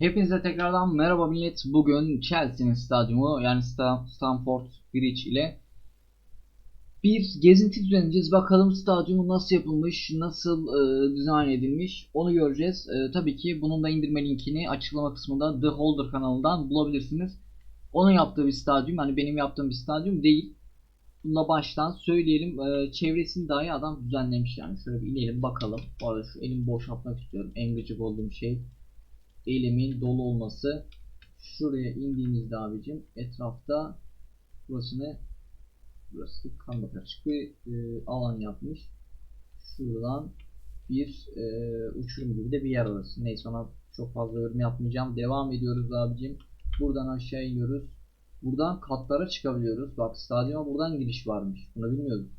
Hepinize tekrardan merhaba millet. Bugün Chelsea'nin stadyumu yani Sta- Stamford Bridge ile bir gezinti düzenleyeceğiz. Bakalım stadyumu nasıl yapılmış, nasıl e, dizayn edilmiş onu göreceğiz. E, tabii ki bunun da indirme linkini açıklama kısmında The Holder kanalından bulabilirsiniz. Onun yaptığı bir stadyum yani benim yaptığım bir stadyum değil. Bunu da baştan söyleyelim. E, çevresini dahi adam düzenlemiş yani. Şöyle bir inelim bakalım. Bu arada şu elimi boşaltmak istiyorum. En gıcık olduğum şey elimin dolu olması. Şuraya indiğimizde abicim etrafta burası ne? Burası kanla karışık bir e, alan yapmış. Şuradan bir e, uçurum gibi de bir yer orası. Neyse ona çok fazla yorum yapmayacağım. Devam ediyoruz abicim. Buradan aşağı iniyoruz. Buradan katlara çıkabiliyoruz. Bak stadyuma buradan giriş varmış. Bunu bilmiyordum.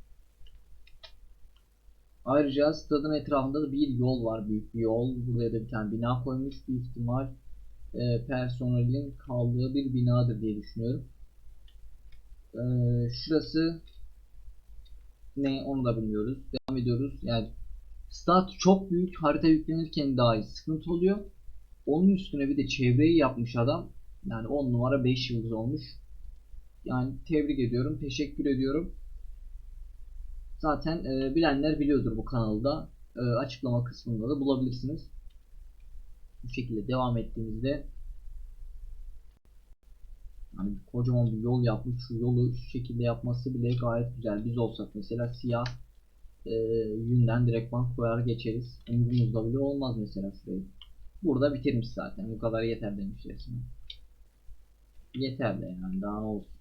Ayrıca stadın etrafında da bir yol var. Büyük bir yol. Buraya da bir tane bina koymuş. Büyük ihtimal e, personelin kaldığı bir binadır diye düşünüyorum. E, şurası ne onu da bilmiyoruz. Devam ediyoruz. Yani stat çok büyük. Harita yüklenirken dahi sıkıntı oluyor. Onun üstüne bir de çevreyi yapmış adam. Yani 10 numara 5 yıldız olmuş. Yani tebrik ediyorum. Teşekkür ediyorum. Zaten e, bilenler biliyordur bu kanalda. E, açıklama kısmında da bulabilirsiniz. Bu şekilde devam ettiğimizde hani kocaman bir yol yapmış. Şu yolu şu şekilde yapması bile gayet güzel. Biz olsak mesela siyah e, yünden direktman koyar geçeriz. Umurumuzda bile olmaz mesela şurayı. Burada bitirmiş zaten. Bu kadar yeter demiş resmen. Yeter de yani daha ne olsun.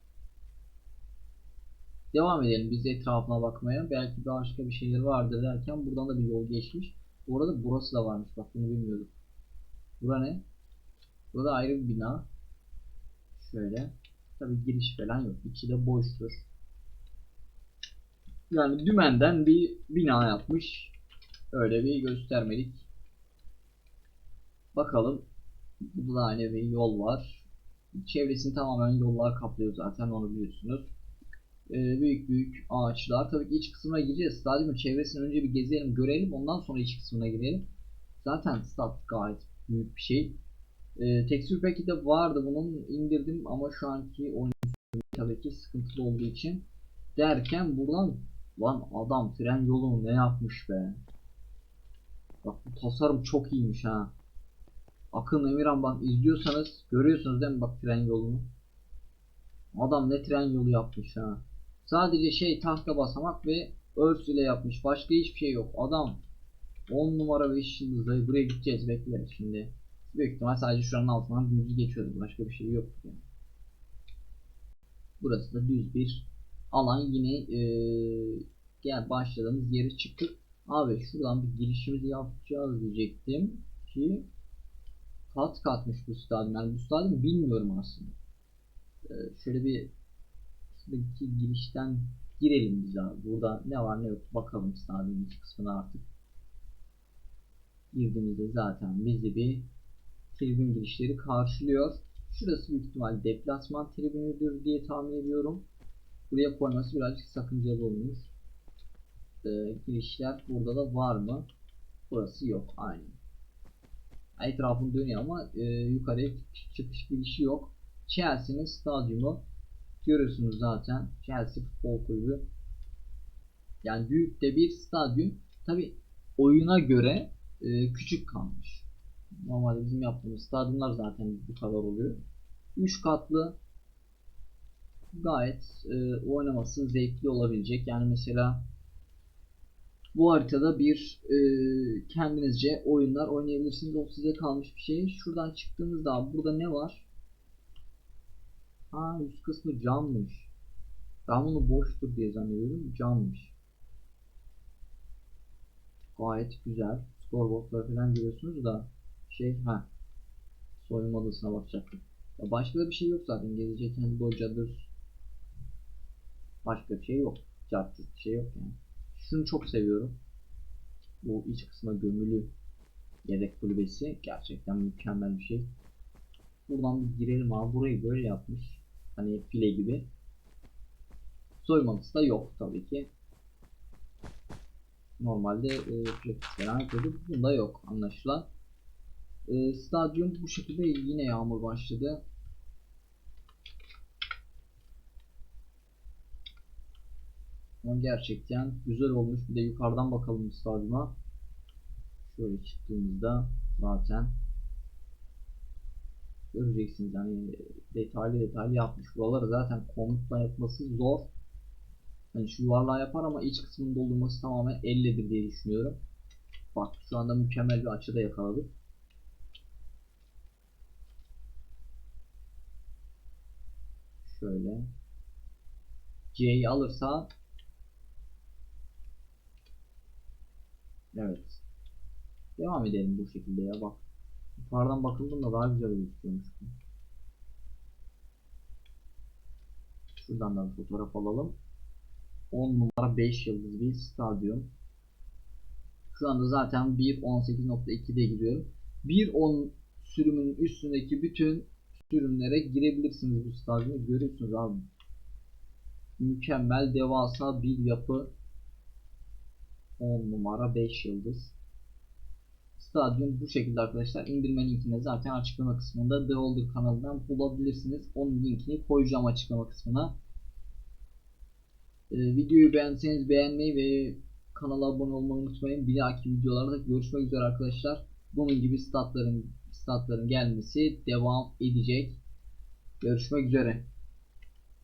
Devam edelim biz etrafına bakmaya. Belki başka bir şeyler vardır derken buradan da bir yol geçmiş. Bu arada burası da varmış bak bunu bilmiyordum. Bura ne? Burada ayrı bir bina. Şöyle. Tabi giriş falan yok. İçi de boştur. Yani dümenden bir bina yapmış. Öyle bir göstermelik. Bakalım. Burada da aynı bir yol var. Çevresini tamamen yollar kaplıyor zaten onu biliyorsunuz e, büyük büyük ağaçlar. Tabii ki iç kısmına gireceğiz. Stadyumun çevresini önce bir gezelim, görelim. Ondan sonra iç kısmına girelim. Zaten stat gayet büyük bir şey. E, tekstür peki de vardı. Bunun indirdim ama şu anki oyun tabii ki sıkıntılı olduğu için derken buradan lan adam tren yolunu ne yapmış be. Bak bu tasarım çok iyiymiş ha. Akın Emirhan bak izliyorsanız görüyorsunuz değil mi bak tren yolunu. Adam ne tren yolu yapmış ha. Sadece şey tahta basamak ve örs ile yapmış. Başka hiçbir şey yok. Adam 10 numara 5 yıldızda buraya gideceğiz bekle şimdi. Büyük ihtimal sadece şuranın altından düz geçiyordu. Başka bir şey yok yani. Burası da düz bir alan. Yine ee, gel başladığımız yere çıktık. Abi şuradan bir girişimizi yapacağız diyecektim ki kat katmış bu stadyum. Yani bu stadyum bilmiyorum aslında. Ee, şöyle bir şuradaki girişten girelim biz abi. Burada ne var ne yok bakalım stadyumun iç kısmına artık. Girdiğimizde zaten bizi bir tribün girişleri karşılıyor. Şurası büyük ihtimal deplasman tribünüdür diye tahmin ediyorum. Buraya koyması birazcık sakıncalı olmuş. Ee, girişler burada da var mı? Burası yok. Aynen. Etrafını dönüyor ama e, yukarıya çıkış girişi yok. Chelsea'nin stadyumu görüyorsunuz zaten. Chelsea Futbol Kulübü. Yani büyük de bir stadyum. Tabi oyuna göre e, küçük kalmış. Normalde bizim yaptığımız stadyumlar zaten bu kadar oluyor. 3 katlı gayet e, oynaması zevkli olabilecek. Yani mesela bu haritada bir e, kendinizce oyunlar oynayabilirsiniz. O size kalmış bir şey. Şuradan çıktığımızda burada ne var? Ha üst kısmı cammış. Ben bunu boştur diye zannediyorum. Cammış. Gayet güzel. Scoreboardları falan görüyorsunuz da şey ha soyunma odasına bakacaktık. Ya başka da bir şey yok zaten. Gezecek kendi locadır. Başka bir şey yok. Cartçuk bir şey yok yani. Şunu çok seviyorum. Bu iç kısma gömülü yedek kulübesi gerçekten mükemmel bir şey. Buradan bir girelim abi. Burayı böyle yapmış. Hani file gibi. Soymalısı da yok tabii ki. Normalde e, pratik falan yapıyorduk. Bunda yok anlaşılan. Ee, stadyum bu şekilde yine yağmur başladı. Ama gerçekten güzel olmuş. Bir de yukarıdan bakalım stadyuma. Şöyle çıktığımızda zaten göreceksiniz yani detaylı detaylı yapmış. Buraları zaten komutla yapması zor. Yani şu yuvarlağı yapar ama iç kısmını doldurması tamamen elledir diye düşünüyorum. Bak şu anda mükemmel bir açıda yakaladık. Şöyle. C'yi alırsa Evet. Devam edelim bu şekilde ya bak. Yukarıdan bakıldığında daha güzel gözüküyormuş. Şuradan da bir fotoğraf alalım. 10 numara 5 yıldız bir stadyum. Şu anda zaten 1.18.2'de gidiyorum. 1.10 sürümünün üstündeki bütün sürümlere girebilirsiniz bu stadyumu. Görüyorsunuz abi. Mükemmel devasa bir yapı. 10 numara 5 yıldız. Stadyum bu şekilde arkadaşlar. İndirme linkini zaten açıklama kısmında The Holder kanalından bulabilirsiniz. Onun linkini koyacağım açıklama kısmına. Ee, videoyu beğenseniz beğenmeyi ve kanala abone olmayı unutmayın. Bir dahaki videolarda görüşmek üzere arkadaşlar. Bunun gibi statların statların gelmesi devam edecek. Görüşmek üzere.